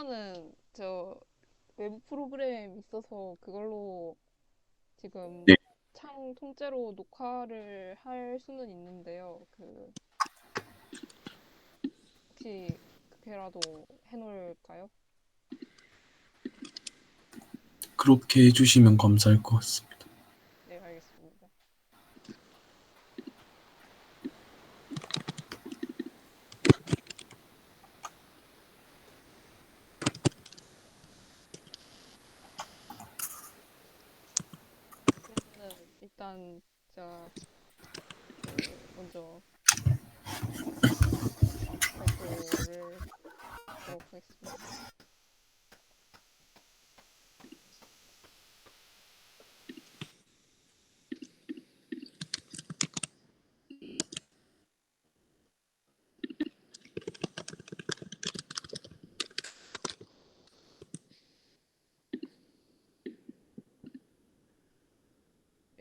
일단은 저 외부 프로그램 있어서 그걸로 지금 네. 창 통째로 녹화를 할 수는 있는데요. 그 혹시 그렇게라도 해놓을까요? 그렇게 해주시면 감사할 것 같습니다. 네, 알겠습니다. 그러면은 일단 제가 그 먼저 발표를 하도록 하겠습니다.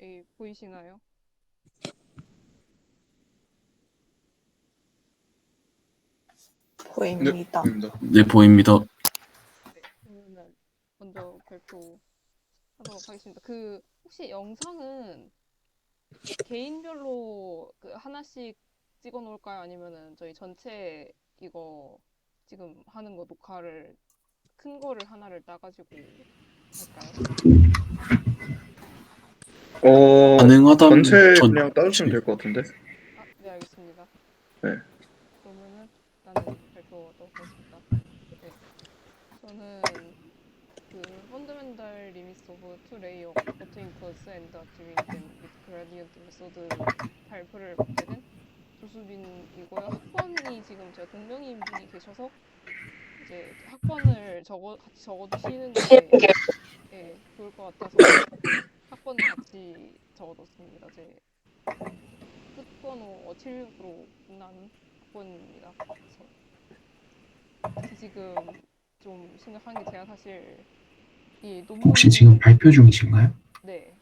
여기 보이시나요? 보입니다. 네, 보입니다. 네, 그러면은 먼저 발표하도록 하겠습니다. 그 혹시 영상은 개인별로 그 하나씩 찍어 놓을까요? 아니면은 저희 전체 이거 지금 하는 거 녹화를 큰 거를 하나를 따가지고 할까요? 어, 가능하다면 전체 전- 그냥 따주시면 될 것 같은데. 아, 네, 알겠습니다. 네. 그러면은 일단은 발표하도록 하겠습니다. 네. 저는 그 펀더멘탈 리미스 오브 투 레이어 버튼 코스 앤드 댐 위드 그라디언트 메소드 발표를 맡게 된 조수빈이고요. 학번이 지금 제가 동명이인 분이 계셔서 이제 학번을 적어 같이 적어두시는 게 예, 좋을 것 같아서 학번 같이 적어뒀습니다. 제 끝번호 76으로 끝나는 학번입니다. 그래서 지금 좀 심각한 게 제가 사실 이 논문 혹시 지금 발표 중이신가요? 네.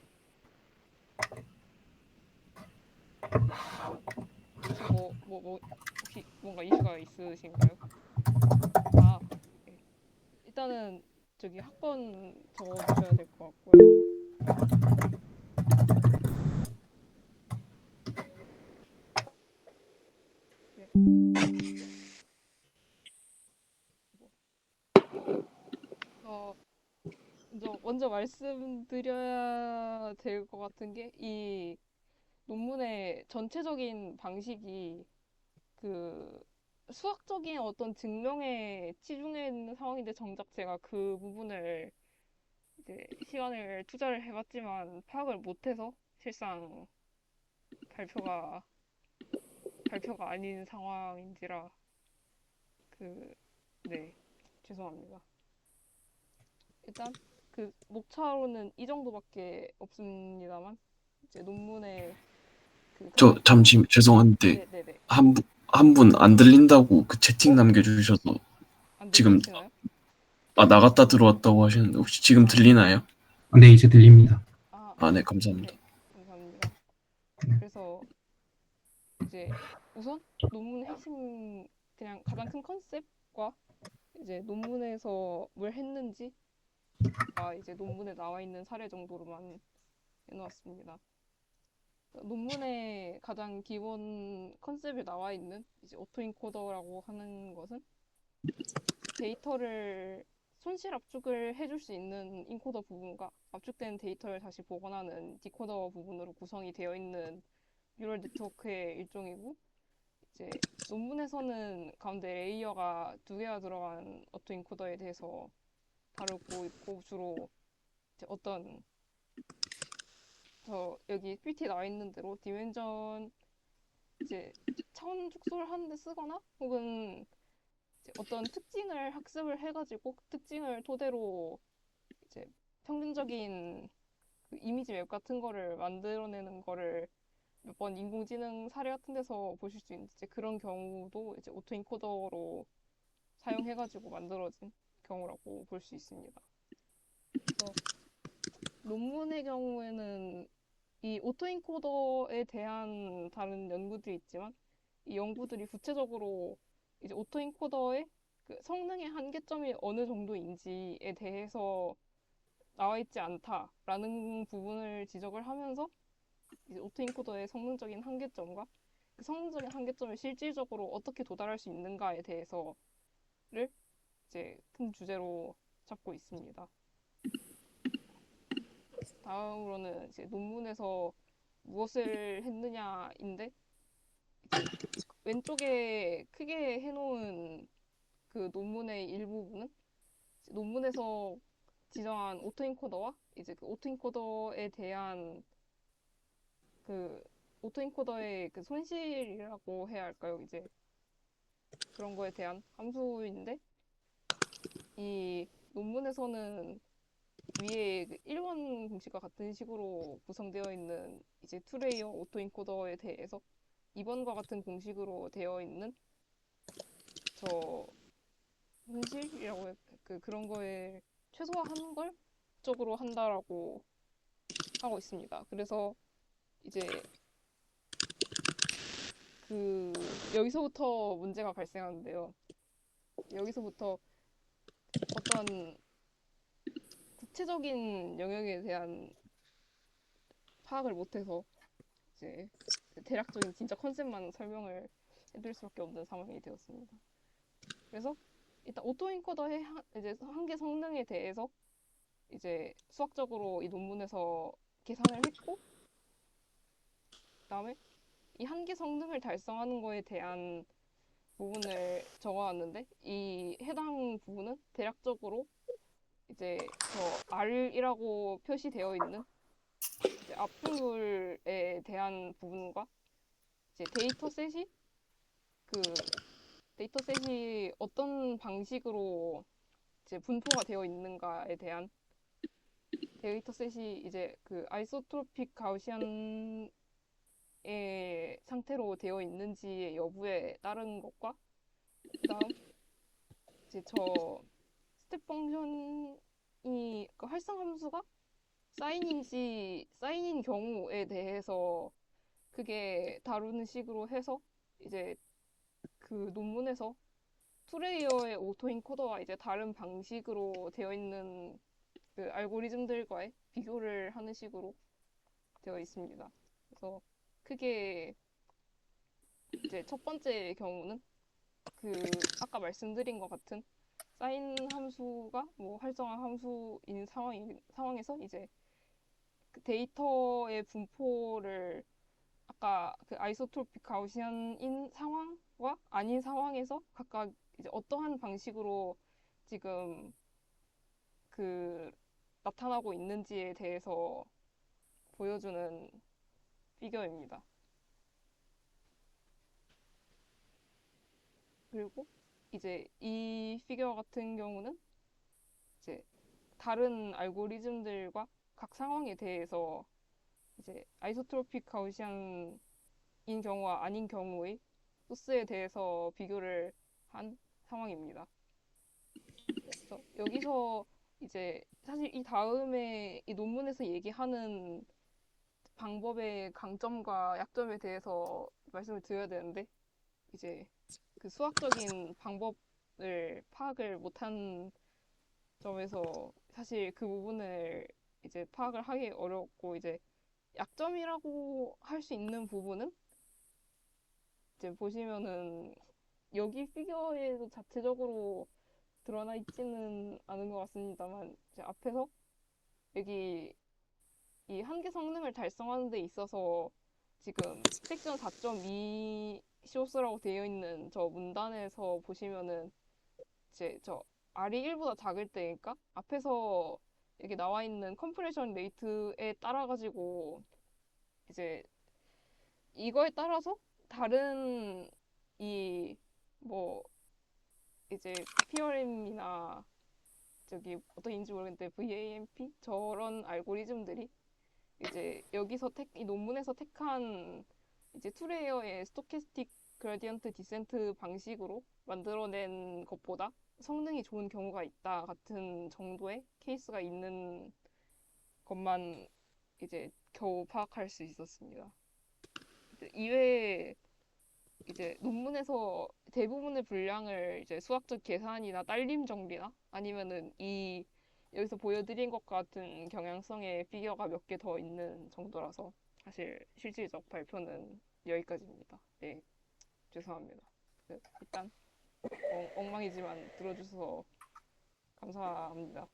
혹시 뭐, 뭐, 뭐, 혹시 뭔가 이슈가 있으신가요? 아, 네. 일단은 저기 학번 적어주셔야 될 것 같고요. 네. 어, 먼저, 먼저 말씀드려야 될 것 같은 게 이 논문의 전체적인 방식이 그 수학적인 어떤 증명에 치중해 있는 상황인데 정작 제가 그 부분을 이제 시간을 투자를 해봤지만 파악을 못해서 실상 발표가 발표가 아닌 상황인지라 그 네 죄송합니다. 일단 그 목차로는 이 정도밖에 없습니다만 이제 논문의 그저 잠시 죄송한데 네네네 한분한분 안 들린다고 그 채팅 남겨주셔서 안 지금- 들리시나요? 아 나갔다 들어왔다고 하시는데 혹시 지금 들리나요? 네, 이제 들립니다. 아, 아 네 감사합니다. 네, 감사합니다. 네. 그래서 이제 우선 논문 핵심 그냥 가장 큰 컨셉과 이제 논문에서 뭘 했는지가 이제 논문에 나와 있는 사례 정도로만 해놓았습니다. 논문의 가장 기본 컨셉에 나와 있는 이제 오토인코더라고 하는 것은 데이터를 손실 압축을 해줄 수 있는 인코더 부분과 압축된 데이터를 다시 복원하는 디코더 부분으로 구성이 되어 있는 뉴럴 네트워크의 일종이고 이제 논문에서는 가운데 레이어가 두 개가 들어간 오토인코더에 대해서 다루고 있고 주로 이제 어떤 저 여기 PPT 나와 있는 대로 디멘전 이제 차원 축소를 하는데 쓰거나 혹은 어떤 특징을 학습을 해가지고 그 특징을 토대로 이제 평균적인 그 이미지 웹 같은 거를 만들어내는 거를 몇 번 인공지능 사례 같은 데서 보실 수 있는데 그런 경우도 이제 오토 인코더로 사용해가지고 만들어진 경우라고 볼 수 있습니다. 그래서 논문의 경우에는 이 오토 인코더에 대한 다른 연구들이 있지만 이 연구들이 구체적으로 이제 오토 인코더의 그 성능의 한계점이 어느 정도인지에 대해서 나와 있지 않다라는 부분을 지적을 하면서 이제 오토 인코더의 성능적인 한계점과 그 성능적인 한계점을 실질적으로 어떻게 도달할 수 있는가에 대해서를 이제 큰 주제로 잡고 있습니다. 다음으로는 이제 논문에서 무엇을 했느냐인데 왼쪽에 크게 해놓은 그 논문의 일부분은 논문에서 지정한 오토인코더와 이제 그 오토인코더에 대한 그 오토인코더의 그 손실이라고 해야 할까요? 이제 그런 거에 대한 함수인데 이 논문에서는 위에 그 1번 공식과 같은 식으로 구성되어 있는 이제 투레이어 오토인코더에 대해서 2번과 같은 공식으로 되어 있는 저 손실이라고 해, 그 그런 거에 최소화하는 걸 목적으로 한다라고 하고 있습니다. 그래서 이제 그 여기서부터 문제가 발생하는데요. 여기서부터 어떤 구체적인 영역에 대한 파악을 못해서 이제 그 대략적인 진짜 컨셉만 설명을 해드릴 수밖에 없는 상황이 되었습니다. 그래서 일단 오토인코더의 한- 이제 한계 성능에 대해서 이제 수학적으로 이 논문에서 계산을 했고 그다음에 이 한계 성능을 달성하는 거에 대한 부분을 적어왔는데 이 해당 부분은 대략적으로 이제 저 R이라고 표시되어 있는 앞부분에 대한 부분과 이제 데이터셋이 그 데이터셋이 어떤 방식으로 이제 분포가 되어 있는가에 대한 데이터셋이 이제 그 아이소트로픽 가우시안의 상태로 되어 있는지의 여부에 따른 것과 그다음 이제 저 스텝 펑션이 그 활성 함수가 사인인지 사인인 경우에 대해서 그게 다루는 식으로 해서 이제 그 논문에서 투레이어의 오토 인코더와 이제 다른 방식으로 되어 있는 그 알고리즘들과의 비교를 하는 식으로 되어 있습니다. 그래서 크게 이제 첫 번째 경우는 그 아까 말씀드린 것 같은 사인 함수가 뭐 활성화 함수인 상황이, 상황에서 이제 그 데이터의 분포를 아까 그 아이소트로픽 가우시안인 상황과 아닌 상황에서 각각 이제 어떠한 방식으로 지금 그 나타나고 있는지에 대해서 보여주는 피겨입니다. 그리고 이제 이 피겨 같은 경우는 다른 알고리즘들과 각 상황에 대해서 이제 아이소트로픽 가우시안인 경우와 아닌 경우의 소스에 대해서 비교를 한 상황입니다. 그래서 여기서 이제 사실 이 다음에 이 논문에서 얘기하는 방법의 강점과 약점에 대해서 말씀을 드려야 되는데 이제 그 수학적인 방법을 파악을 못한 점에서 사실 그 부분을 이제 파악을 하기 어렵고 이제 약점이라고 할 수 있는 부분은 이제 보시면은 여기 피겨에도 자체적으로 드러나 있지는 않은 것 같습니다만 이제 앞에서 여기 이 한계 성능을 달성하는 데 있어서 지금 섹션 4.2 시오스라고 되어 있는 저 문단에서 보시면은 이제 저 R이 1보다 작을 때니까? 앞에서 여기 나와 있는 컴프레션 레이트에 따라 가지고 이제 이거에 따라서 다른 이 뭐 이제 PRM이나 저기 어떤 인지 모르겠는데 VAMP 저런 알고리즘들이 이제 여기서 택, 이 논문에서 택한 이제 투레이어의 스토캐스틱 그라디언트 디센트 방식으로 만들어낸 것보다 성능이 좋은 경우가 있다 같은 정도의 케이스가 있는 것만 이제 겨우 파악할 수 있었습니다. 이외에 이제 논문에서 대부분의 분량을 이제 수학적 계산이나 딸림 정리나 아니면은 이 여기서 보여드린 것 같은 경향성의 피겨가 몇 개 더 있는 정도라서 사실 실질적 발표는 여기까지입니다. 네, 죄송합니다. 네, 일단 엉, 엉망이지만 들어주셔서 감사합니다.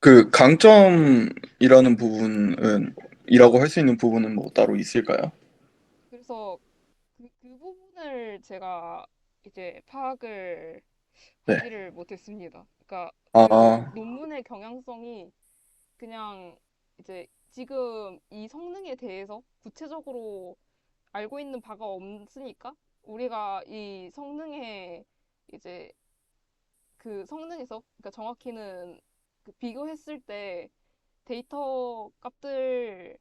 그 강점이라는 부분은 이라고 할 수 있는 부분은 뭐 따로 있을까요? 그래서 그, 그 부분을 제가 이제 파악을 네. 하지를 못했습니다. 그러니까 아. 그 논문의 경향성이 그냥 이제 지금 이 성능에 대해서 구체적으로 알고 있는 바가 없으니까 우리가 이 성능에 이제 그 성능에서 그러니까 정확히는 그 비교했을 때 데이터 값들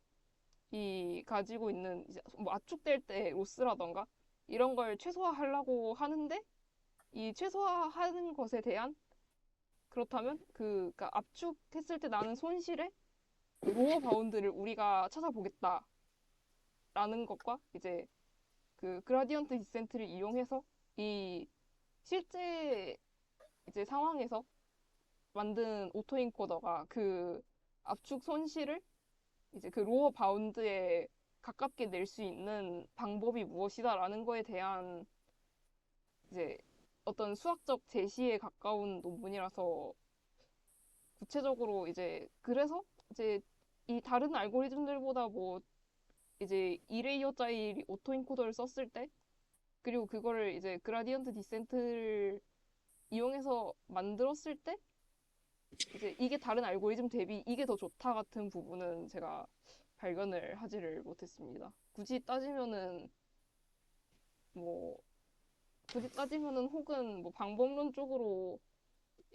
이 가지고 있는 이제 뭐 압축될 때 로스라던가 이런 걸 최소화하려고 하는데 이 최소화하는 것에 대한 그렇다면 그 그러니까 압축했을 때 나는 손실의 그 로어 바운드를 우리가 찾아보겠다라는 것과 이제 그 그라디언트 디센트를 이용해서 이 실제 이제 상황에서 만든 오토 인코더가 그 압축 손실을 이제 그 로어 바운드에 가깝게 낼 수 있는 방법이 무엇이다라는 거에 대한 이제 어떤 수학적 제시에 가까운 논문이라서 구체적으로 이제 그래서 이제 이 다른 알고리즘들보다 뭐 이제 2레이어짜리 오토인코더를 썼을 때 그리고 그거를 이제 그라디언트 디센트를 이용해서 만들었을 때 이제 이게 다른 알고리즘 대비 이게 더 좋다 같은 부분은 제가 발견을 하지를 못했습니다. 굳이 따지면은 뭐 굳이 따지면은 혹은 뭐 방법론적으로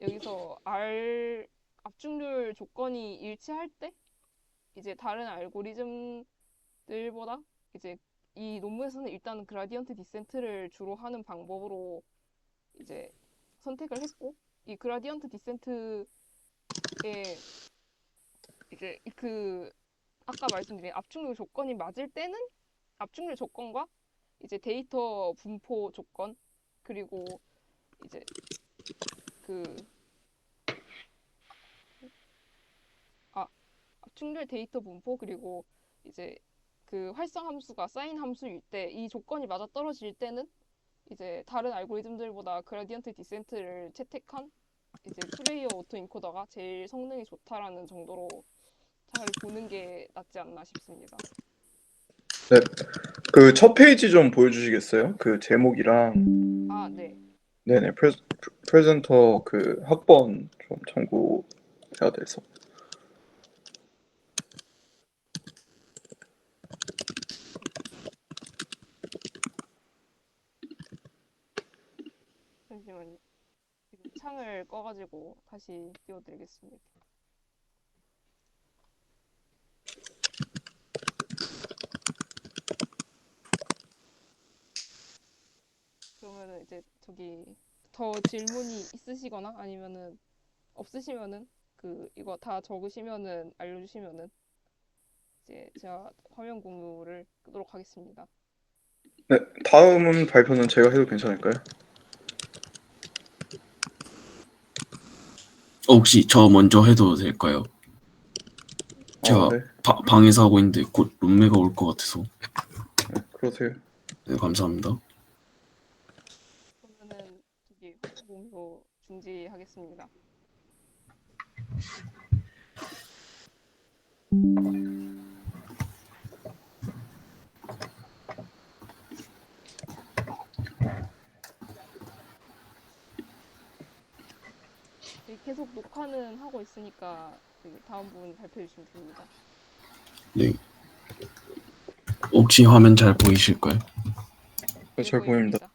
여기서 R 압축률 조건이 일치할 때 이제 다른 알고리즘 들보다 이제 이 논문에서는 일단 그라디언트 디센트를 주로 하는 방법으로 이제 선택을 했고 이 그라디언트 디센트의 이제 그 아까 말씀드린 압축률 조건이 맞을 때는 압축률 조건과 이제 데이터 분포 조건 그리고 이제 그 아, 압축률 데이터 분포 그리고 이제 그 활성 함수가 사인 함수일 때 이 조건이 맞아 떨어질 때는 이제 다른 알고리즘들보다 그라디언트 디센트를 채택한 이제 투레이어 오토 인코더가 제일 성능이 좋다라는 정도로 잘 보는 게 낫지 않나 싶습니다. 그첫 페이지 좀 보여주시겠어요? 그 제목이랑 아, 네. 네네 프레, 프레젠터 그 학번 좀 참고해야 돼서. 잠시만요. 지금 창을 꺼가지고 다시 띄워드리겠습니다. 그러면은 이제 저기 더 질문이 있으시거나 아니면은 없으시면은 그 이거 다 적으시면은 알려주시면은 이제 제가 화면 공유를 끄도록 하겠습니다. 네, 다음 발표는 제가 해도 괜찮을까요? 어, 혹시 저 먼저 해도 될까요? 제가 아, 네, 바- 방에서 하고 있는데 곧 룸메가 올 것 같아서 네, 그러세요. 네, 감사합니다. 그러면은 저기 공유 중지하겠습니다. 계속 녹화는 하고 있으니까 그 다음 부분 발표해 주시면 됩니다. 네. 혹시 화면 잘 보이실까요? 네, 잘 보입니다.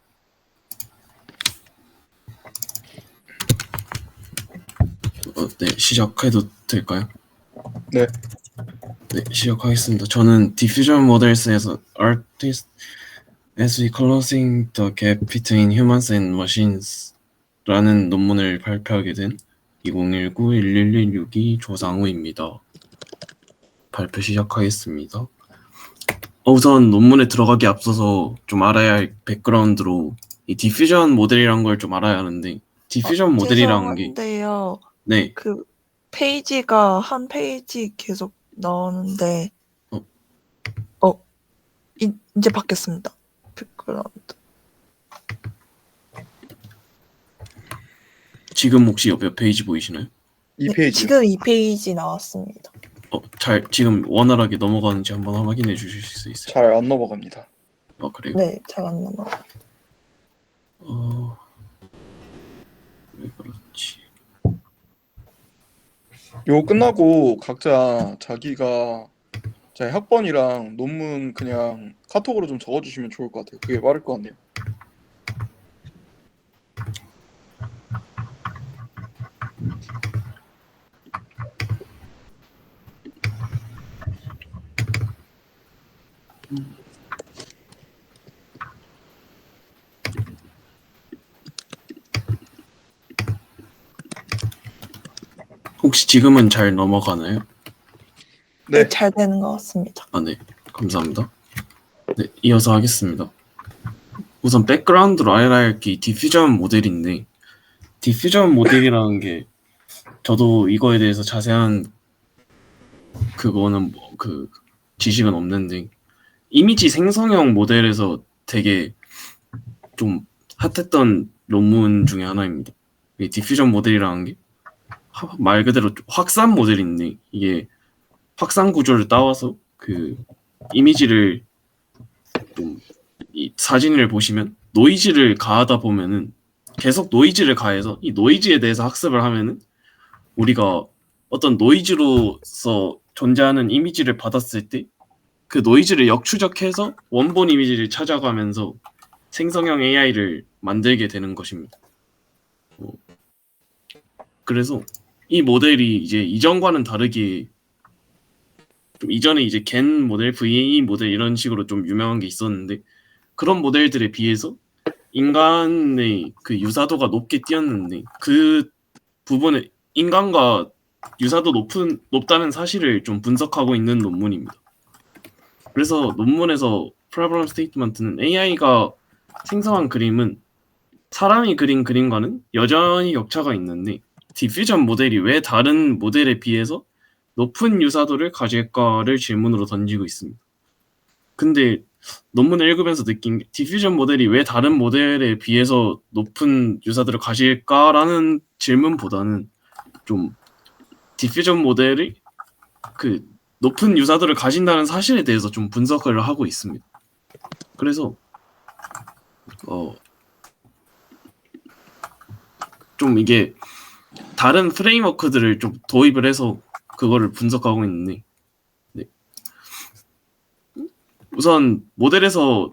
어, 네, 시작해도 될까요? 네. 네, 시작하겠습니다. 저는 Diffusion Models에서 Artist as we closing the gap between humans and machines 라는 논문을 발표하게 된 2019-11162 조상우입니다. 발표 시작하겠습니다. 어, 우선 논문에 들어가기 앞서서 좀 알아야 할 백그라운드로 이 디퓨전 모델이란 걸 좀 알아야 하는데 디퓨전 모델이라는 게 죄송한데요. 네, 그 페이지가 한 페이지 계속 나오는데 어. 어 이, 이제 바뀌었습니다. 백그라운드. 지금 혹시 옆, 옆 페이지 보이시나요? 이 네, 페이지 지금 이 페이지 나왔습니다. 어, 잘 지금 원활하게 넘어가는지 한번 확인해 주실 수 있어요? 잘 안 넘어갑니다. 어, 그래요? 네, 잘 안 넘어. 어, 왜 그렇지? 요 끝나고 각자 자기가 자 학번이랑 논문 그냥 카톡으로 좀 적어주시면 좋을 것 같아요. 그게 빠를 것 같네요. 혹시 지금은 잘 넘어가나요? 네. 네, 잘 되는 것 같습니다. 아, 네. 감사합니다. 네, 이어서 하겠습니다. 우선 백그라운드로 할게 디퓨전 모델인데 디퓨전 모델이라는 게 저도 이거에 대해서 자세한 그거는 뭐 그 지식은 없는데 이미지 생성형 모델에서 되게 좀 핫했던 논문 중에 하나입니다. 이 디퓨전 모델이라는 게 말 그대로 확산 모델인데 이게 확산 구조를 따와서 그 이미지를 좀이 사진을 보시면 노이즈를 가하다 보면은 계속 노이즈를 가해서 이 노이즈에 대해서 학습을 하면은 우리가 어떤 노이즈로서 존재하는 이미지를 받았을 때 그 노이즈를 역추적해서 원본 이미지를 찾아가면서 생성형 AI를 만들게 되는 것입니다. 어, 그래서 이 모델이 이제 이전과는 다르게 좀 이전에 이제 겐 모델, VAE 모델 이런 식으로 좀 유명한 게 있었는데 그런 모델들에 비해서 인간의 그 유사도가 높게 뛰었는데 그 부분에 인간과 유사도 높은 높다는 사실을 좀 분석하고 있는 논문입니다. 그래서 논문에서 프로블럼 스테이트먼트는 AI가 생성한 그림은 사람이 그린 그림과는 여전히 격차가 있는데 디퓨전 모델이 왜 다른 모델에 비해서 높은 유사도를 가질까를 질문으로 던지고 있습니다. 근데 논문을 읽으면서 느낀 게 디퓨전 모델이 왜 다른 모델에 비해서 높은 유사도를 가질까라는 질문보다는 좀 디퓨전 모델이 그 높은 유사도를 가진다는 사실에 대해서 좀 분석을 하고 있습니다. 그래서 어 좀 이게 다른 프레임워크들을 좀 도입을 해서 그거를 분석하고 있는데 네. 우선 모델에서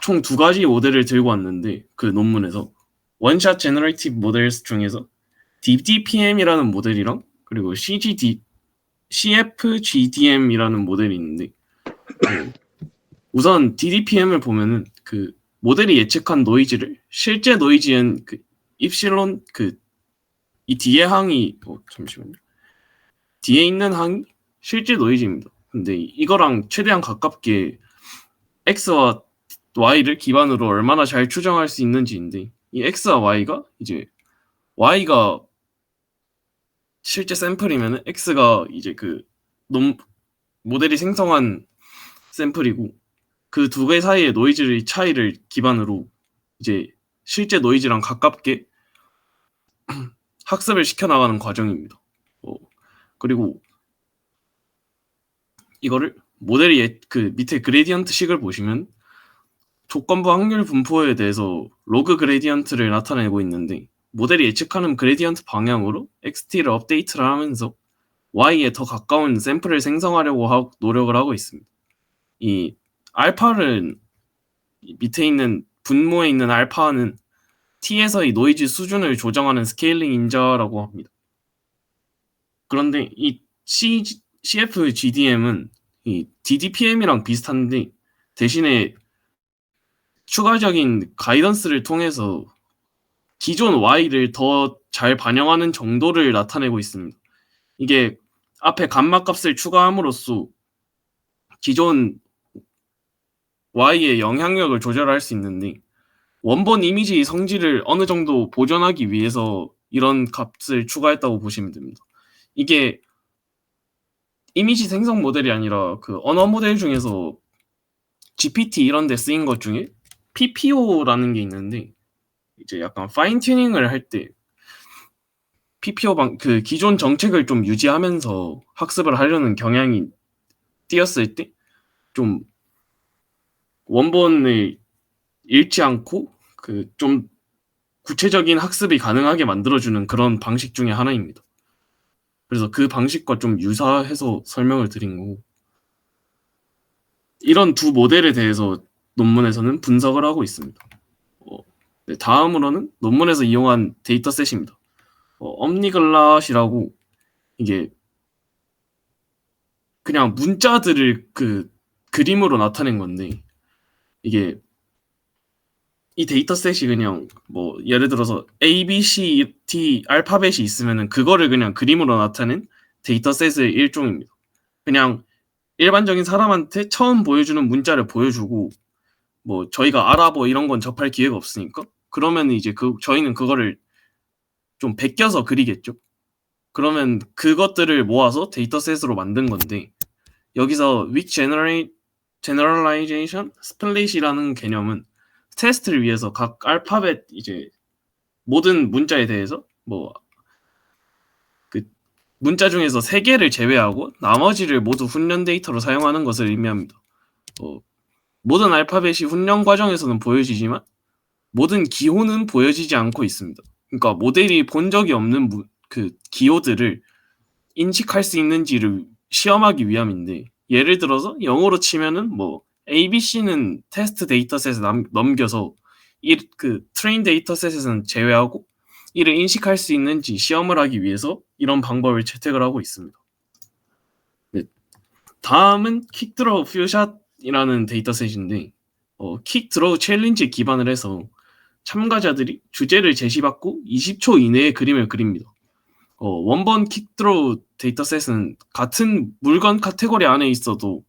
총 두 가지 모델을 들고 왔는데 그 논문에서 원샷 제너레이티브 모델스 중에서 DDPM이라는 모델이랑 그리고 CGD CFGDM이라는 모델이 있는데 네. 우선 DDPM을 보면은 그 모델이 예측한 노이즈를 실제 노이즈엔 그 입실론 그 이 뒤에 항이 어, 잠시만요. 뒤에 있는 항이 실제 노이즈입니다. 근데 이거랑 최대한 가깝게 x와 y를 기반으로 얼마나 잘 추정할 수 있는지인데 이 x와 y가 이제 y가 실제 샘플이면 x가 이제 그 논, 모델이 생성한 샘플이고 그 두 개 사이의 노이즈의 차이를 기반으로 이제 실제 노이즈랑 가깝게 학습을 시켜 나가는 과정입니다. 어, 그리고 이거를 모델이 예- 그 밑에 그레디언트 식을 보시면 조건부 확률 분포에 대해서 로그 그레디언트를 나타내고 있는데 모델이 예측하는 그레디언트 방향으로 XT를 업데이트를 하면서 Y에 더 가까운 샘플을 생성하려고 하, 노력을 하고 있습니다. 이 알파는 이 밑에 있는 분모에 있는 알파는 T에서의 노이즈 수준을 조정하는 스케일링 인자라고 합니다. 그런데 이 C, CFGDM은 이 DDPM이랑 비슷한데 대신에 추가적인 가이던스를 통해서 기존 Y를 더 잘 반영하는 정도를 나타내고 있습니다. 이게 앞에 감마 값을 추가함으로써 기존 Y의 영향력을 조절할 수 있는데 원본 이미지 성질을 어느 정도 보존하기 위해서 이런 값을 추가했다고 보시면 됩니다. 이게 이미지 생성 모델이 아니라 그 언어 모델 중에서 GPT 이런 데 쓰인 것 중에 PPO라는 게 있는데 이제 약간 파인 튜닝을 할 때 PPO 방 그 기존 정책을 좀 유지하면서 학습을 하려는 경향이 띄었을 때 좀 원본을 잃지 않고 그 좀 구체적인 학습이 가능하게 만들어주는 그런 방식 중에 하나입니다. 그래서 그 방식과 좀 유사해서 설명을 드린 거고 이런 두 모델에 대해서 논문에서는 분석을 하고 있습니다. 다음으로는 논문에서 이용한 데이터셋입니다. 어, 엄니글랏이라고 이게 그냥 문자들을 그 그림으로 나타낸 건데 이게 이 데이터셋이 그냥 뭐 예를 들어서 A, B, C, D 알파벳이 있으면은 그거를 그냥 그림으로 나타낸 데이터셋의 일종입니다. 그냥 일반적인 사람한테 처음 보여주는 문자를 보여주고 뭐 저희가 알아보 이런 건 접할 기회가 없으니까 그러면 이제 그 저희는 그거를 좀 베껴서 그리겠죠. 그러면 그것들을 모아서 데이터셋으로 만든 건데 여기서 weak generate, generalization split이라는 개념은 테스트를 위해서 각 알파벳 이제 모든 문자에 대해서 뭐 그 문자 중에서 세 개를 제외하고 나머지를 모두 훈련 데이터로 사용하는 것을 의미합니다. 어, 모든 알파벳이 훈련 과정에서는 보여지지만 모든 기호는 보여지지 않고 있습니다. 그러니까 모델이 본 적이 없는 무- 그 기호들을 인식할 수 있는지를 시험하기 위함인데 예를 들어서 영어로 치면은 뭐 ABC는 테스트 데이터셋에 남, 넘겨서 이 그 트레인 데이터셋에서는 제외하고 이를 인식할 수 있는지 시험을 하기 위해서 이런 방법을 채택을 하고 있습니다. 네. 다음은 킥드로우 퓨샷이라는 데이터셋인데 어, 킥드로우 챌린지에 기반을 해서 참가자들이 주제를 제시받고 20초 이내에 그림을 그립니다. 어, 원본 킥드로우 데이터셋은 같은 물건 카테고리 안에 있어도